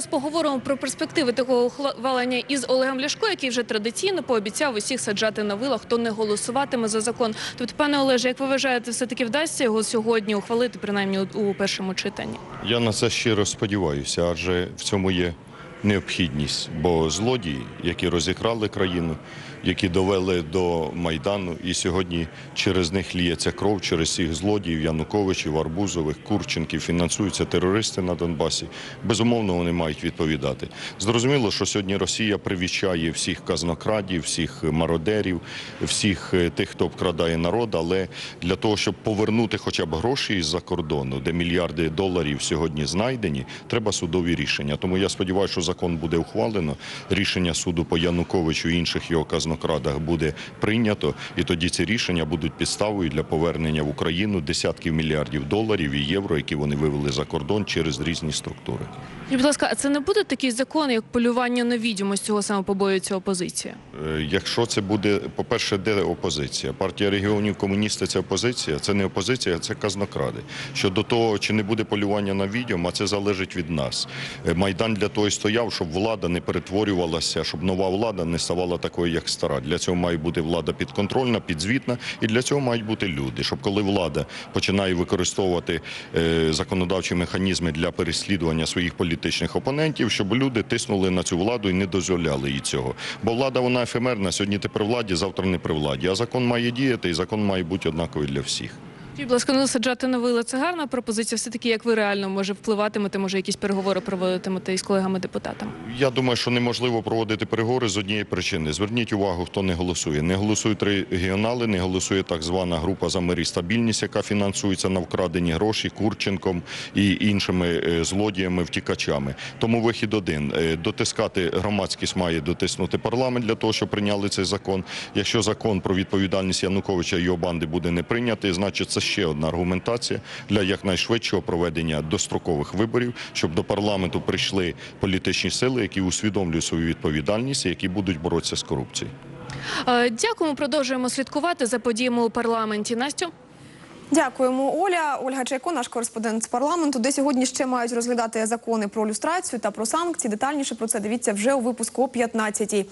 зараз поговоримо про перспективи такого ухвалення із Олегом Ляшко, який вже традиційно пообіцяв усіх саджати на вила, хто не голосуватиме за закон. Тобто, пане Олеже, як ви вважаєте, все таки вдасться його сьогодні ухвалити, принаймні у першому читанні? Я на це щиро сподіваюся, адже в цьому є необхідність. Бо злодії, які розікрали країну, які довели до майдану, і сьогодні через них ліється кров, через цих злодіїв, Януковичів, Арбузових, Курченків, фінансуються терористи на Донбасі. Безумовно, вони мають відповідати. Зрозуміло, що сьогодні Росія привічає всіх казнокрадів, всіх мародерів, всіх е, тих, хто обкрадає народ, але для того, щоб повернути хоча б гроші із-за кордону, де мільярди доларів сьогодні знайдені, треба судові рішення. Тому я сподіваюся, що закон буде ухвалено. Рішення суду по Януковичу і інших його казнокрадах буде прийнято, і тоді ці рішення будуть підставою для повернення в Україну десятків мільярдів доларів і євро, які вони вивели за кордон через різні структури. І, будь ласка, а це не буде такий закон, як полювання на відьому з цього саме побоюється опозиція? Е, Якщо це буде, по-перше, де опозиція? Партія регіонів комуністи це опозиція, це не опозиція, це казнокради. Щодо того, чи не буде полювання на відьом, а це залежить від нас. Е, Майдан для того і стояв, щоб влада не перетворювалася, щоб нова влада не ставала такою, як стара. Для цього має бути влада підконтрольна, підзвітна, і для цього мають бути люди. Щоб коли влада починає використовувати е, законодавчі механізми для переслідування своїх політичних опонентів, щоб люди тиснули на цю владу і не дозволяли їй цього. Бо влада вона ефемерна. Сьогодні ти при владі, завтра не при владі. А закон має діяти, і закон має бути однаковий для всіх. Будь ласка, ну саджати на вила це гарна пропозиція. Все таки, як ви реально може впливатимете, може якісь переговори проводитимете із колегами-депутатами? Я думаю, що неможливо проводити переговори з однієї причини. Зверніть увагу, хто не голосує. Не голосують регіонали, не голосує так звана група за мир і стабільність, яка фінансується на вкрадені гроші Курченком і іншими е, злодіями, втікачами. Тому вихід один Е, дотискати громадськість має дотиснути парламент для того, щоб прийняли цей закон. Якщо закон про відповідальність Януковича і його банди буде не прийнятий, значить це ще одна аргументація для якнайшвидшого проведення дострокових виборів, щоб до парламенту прийшли політичні сили, які усвідомлюють свою відповідальність, і які будуть боротися з корупцією. Е, Дякуємо. Продовжуємо слідкувати за подіями у парламенті. Настю. Дякуємо, Оля. Ольга Чайко, наш кореспондент з парламенту, де сьогодні ще мають розглядати закони про люстрацію та про санкції. Детальніше про це дивіться вже у випуску о 15-й.